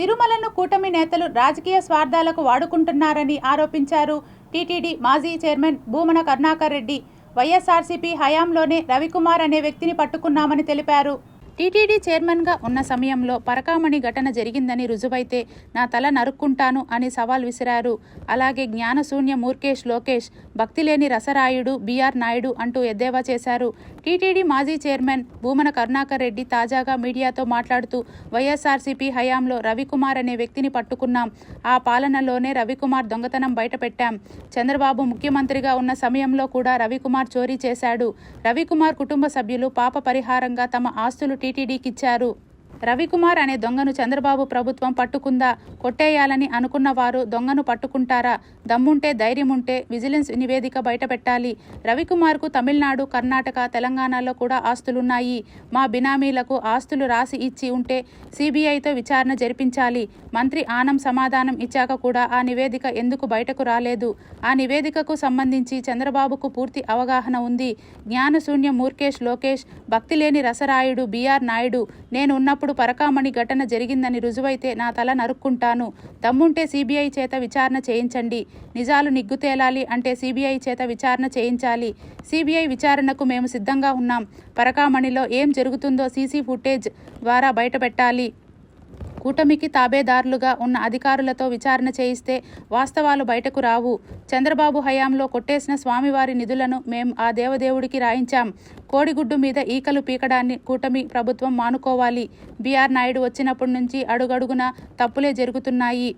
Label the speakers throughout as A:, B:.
A: తిరుమలను కూటమి నేతలు రాజకీయ స్వార్థాలకు వాడుకుంటున్నారని ఆరోపించారు. టీటీడీ మాజీ చైర్మన్ భూమన కరుణాకర్ రెడ్డి. వైఎస్ఆర్సీపీ హయాంలోనే రవికుమార్ అనే వ్యక్తిని పట్టుకున్నామని తెలిపారు. టీటీడీ చైర్మన్గా ఉన్న సమయంలో పరకామణి ఘటన జరిగిందని రుజువైతే నా తల నరుక్కుంటాను అని సవాల్ విసిరారు. అలాగే జ్ఞానశూన్య మూర్ఖేష్ లోకేష్ భక్తిలేని రసరాయుడు బీఆర్ నాయుడు అంటూ ఎద్దేవా చేశారు. టీటీడీ మాజీ చైర్మన్ భూమన కరుణాకర్ రెడ్డి తాజాగా మీడియాతో మాట్లాడుతూ వైఎస్ఆర్సీపీ హయాంలో రవికుమార్ అనే వ్యక్తిని పట్టుకున్నాం. ఆ పాలనలోనే రవికుమార్ దొంగతనం బయటపెట్టాం. చంద్రబాబు ముఖ్యమంత్రిగా ఉన్న సమయంలో కూడా రవికుమార్ చోరీ చేశాడు. రవికుమార్ కుటుంబ సభ్యులు పాప పరిహారంగా తమ ఆస్తులు టీటీడీకి ఇచ్చారు రవికుమార్ అనే దొంగను చంద్రబాబు ప్రభుత్వం పట్టుకుందా? కొట్టేయాలని అనుకున్న వారు దొంగను పట్టుకుంటారా? దమ్ముంటే ధైర్యం ఉంటే విజిలెన్స్ నివేదిక బయటపెట్టాలి. రవికుమార్కు తమిళనాడు కర్ణాటక తెలంగాణలో కూడా ఆస్తులున్నాయి. మా బినామీలకు ఆస్తులు రాసి ఇచ్చి ఉంటే సిబిఐతో విచారణ జరిపించాలి. మంత్రి ఆనం సమాధానం ఇచ్చాక కూడా ఆ నివేదిక ఎందుకు బయటకు రాలేదు? ఆ నివేదికకు సంబంధించి చంద్రబాబుకు పూర్తి అవగాహన ఉంది. జ్ఞానశూన్య మూర్ఖేష్ లోకేష్ భక్తిలేని రసరాయుడు బీఆర్ నాయుడు. నేను ఉన్నప్పుడు పరకామణి ఘటన జరిగిందని రుజువైతే నా తల నరుక్కుంటాను. దమ్ముంటే సిబిఐ చేత విచారణ చేయించండి. నిజాలు నిగ్గు తేలాలి అంటే సిబిఐ చేత విచారణ చేయించాలి. సిబిఐ విచారణకు మేము సిద్ధంగా ఉన్నాం. పరకామణిలో ఏం జరుగుతుందో సీసీ ఫుటేజ్ ద్వారా బయటపెట్టాలి. కూటమికి తాబేదారులుగా ఉన్న అధికారులతో విచారణ చేయిస్తే వాస్తవాలు బయటకు రావు. చంద్రబాబు హయాంలో కొట్టేసిన స్వామివారి నిధులను మేం ఆ దేవదేవుడికి రాయించాం. కోడిగుడ్డు మీద ఈకలు పీకడాన్ని కూటమి ప్రభుత్వం మానుకోవాలి. బీఆర్ నాయుడు వచ్చినప్పటి నుంచి అడుగడుగున తప్పులే జరుగుతున్నాయి.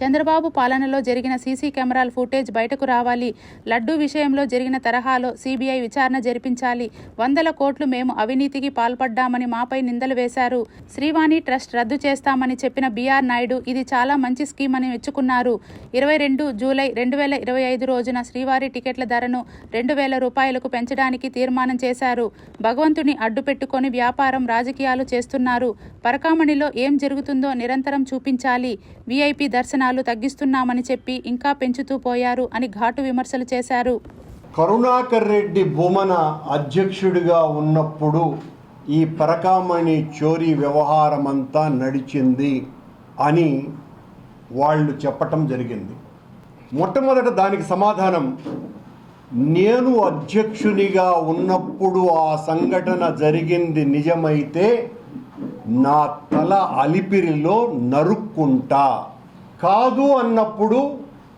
A: చంద్రబాబు పాలనలో జరిగిన సీసీ కెమెరాల ఫుటేజ్ బయటకు రావాలి. లడ్డూ విషయంలో జరిగిన తరహాలో సీబీఐ విచారణ జరిపించాలి. వందల కోట్లు మేము అవినీతికి పాల్పడ్డామని మాపై నిందలు వేశారు. శ్రీవాణి ట్రస్ట్ రద్దు చేస్తామని చెప్పిన బీఆర్ నాయుడు ఇది చాలా మంచి స్కీమ్ అని మెచ్చుకున్నారు. ఇరవై రెండు జూలై రెండు వేల ఇరవై ఐదు రోజున శ్రీవారి టికెట్ల ధరను రెండు వేల రూపాయలకు పెంచడానికి తీర్మానం చేశారు. భగవంతుని అడ్డు పెట్టుకొని వ్యాపారం రాజకీయాలు చేస్తున్నారు. పరకామణిలో ఏం జరుగుతుందో నిరంతరం చూపించాలి. వీఐపీ దర్శనాలు తగ్గిస్తున్నామని చెప్పి ఇంకా పెంచుతూ పోయారు అని ఘాటు విమర్శలు చేశారు.
B: కరుణాకర్ రెడ్డి బొమ్మన అధ్యక్షుడిగా ఉన్నప్పుడు ఈ పరకామణి చోరీ వ్యవహారమంతా నడిచింది అని వాళ్ళు చెప్పటం జరిగింది. మొట్టమొదట దానికి సమాధానం నేను అధ్యక్షునిగా ఉన్నప్పుడు ఆ సంఘటన జరిగింది నిజమైతే నా తల అలిపిరిలో నరుక్కుంటా. కాదు అన్నప్పుడు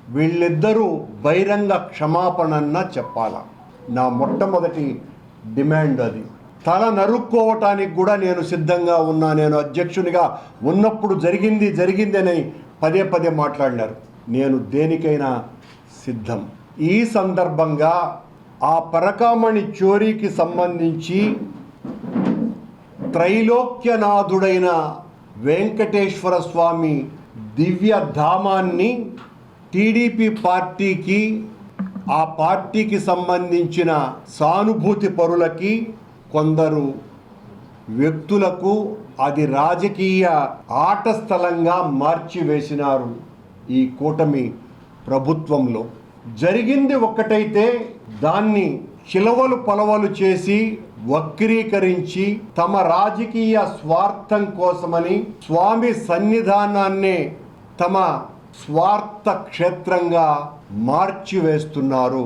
B: వీళ్ళిద్దరూ బహిరంగ క్షమాపణన్న చెప్పాల. నా మొట్టమొదటి డిమాండ్ అది. తల నరుక్కోవటానికి కూడా నేను సిద్ధంగా ఉన్నా. నేను అధ్యక్షునిగా ఉన్నప్పుడు జరిగింది జరిగింది అని పదే పదే మాట్లాడినారు. నేను దేనికైనా సిద్ధం. ఈ సందర్భంగా ఆ పరకామణి చోరీకి సంబంధించి త్రైలోక్యనాథుడైన వెంకటేశ్వర స్వామి దివ్య ధామాన్ని టీడీపీ పార్టీకి ఆ పార్టీకి సంబంధించిన సానుభూతి పరులకి కొందరు వ్యక్తులకు అది రాజకీయ ఆట స్థలంగా మార్చివేసినారు ఈ కూటమి ప్రభుత్వంలో. జరిగింది ఒక్కటైతే దాన్ని చిలవలు పలవలు చేసి వక్రీకరించి తమ రాజకీయ స్వార్థం కోసమని స్వామి సన్నిధానాన్నే తమ స్వార్థ క్షేత్రంగా మార్చివేస్తున్నారు.